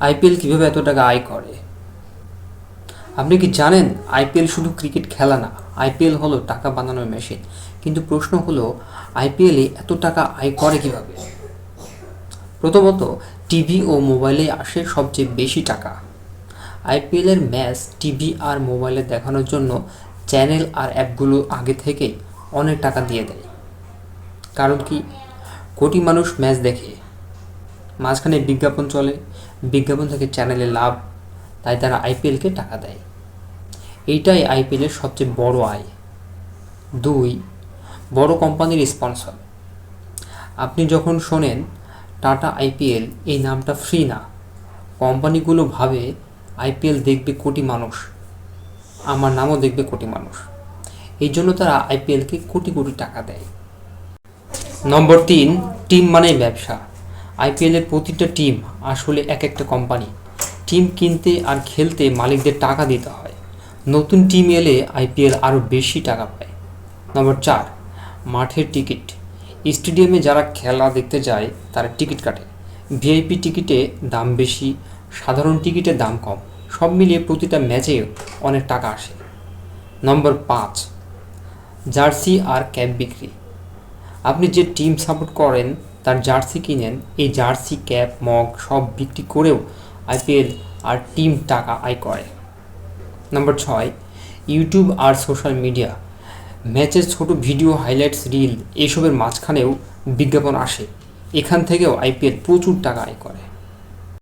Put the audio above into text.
IPL কীভাবে এত টাকা আয় করে? আপনি কি জানেন, আইপিএল শুধু ক্রিকেট খেলা না, আইপিএল হলো টাকা বানানোর মেশিন কিন্তু প্রশ্ন হলো আইপিএলে এত টাকা আয় করে কীভাবে? প্রথমত, টিভি ও মোবাইলে আসে সবচেয়ে বেশি টাকা। আইপিএলের ম্যাচ টিভি আর মোবাইলে দেখানোর জন্য চ্যানেল আর অ্যাপগুলো আগে থেকেই অনেক টাকা দিয়ে দেয়। কারণ কি? কোটি মানুষ ম্যাচ দেখে। মাঝখানে বিজ্ঞাপন চলে, বিজ্ঞাপন থেকে চ্যানেলে লাভ, তাই তারা আইপিএলকে টাকা দেয়। এইটাই আইপিএলের সবচেয়ে বড় আয়। দুই, বড় কোম্পানির স্পন্সর আপনি যখন শোনেন, টাটা আইপিএল এই নামটা ফ্রি না, কোম্পানিগুলো ভাবে আইপিএল দেখবে কোটি মানুষ, আমার নামও দেখবে কোটি মানুষ। এই জন্য তারা আইপিএলকে কোটি কোটি টাকা দেয়। নম্বর তিন টিম মানেই ব্যবসা। আইপিএলের প্রতিটা টিম আসলে এক একটা কোম্পানি টিম কিনতে আর খেলতে মালিকদের টাকা দিতে হয়। নতুন টিম এলে আইপিএল আরও বেশি টাকা পায়। নম্বর চার, মাঠের টিকিট স্টেডিয়ামে যারা খেলা দেখতে যায়, তারা টিকিট কাটে। ভিআইপি টিকিটে দাম বেশি, সাধারণ টিকিটের দাম কম। সব মিলিয়ে প্রতিটা ম্যাচে অনেক টাকা আসে। নম্বর পাঁচ, জার্সি আর ক্যাপ বিক্রি। আপনি যে টিম সাপোর্ট করেন তার জার্সি কিনেন। এই জার্সি, ক্যাপ, মগ সব বিক্রি করেও আইপিএল আর টিম টাকা আয় করে। নম্বর ছয়, ইউটিউব আর সোশ্যাল মিডিয়া। ম্যাচের ছোট ভিডিও, হাইলাইটস, রিল এসবের মাঝখানেও বিজ্ঞাপন আসে। এখান থেকেও আইপিএল প্রচুর টাকা আয় করে।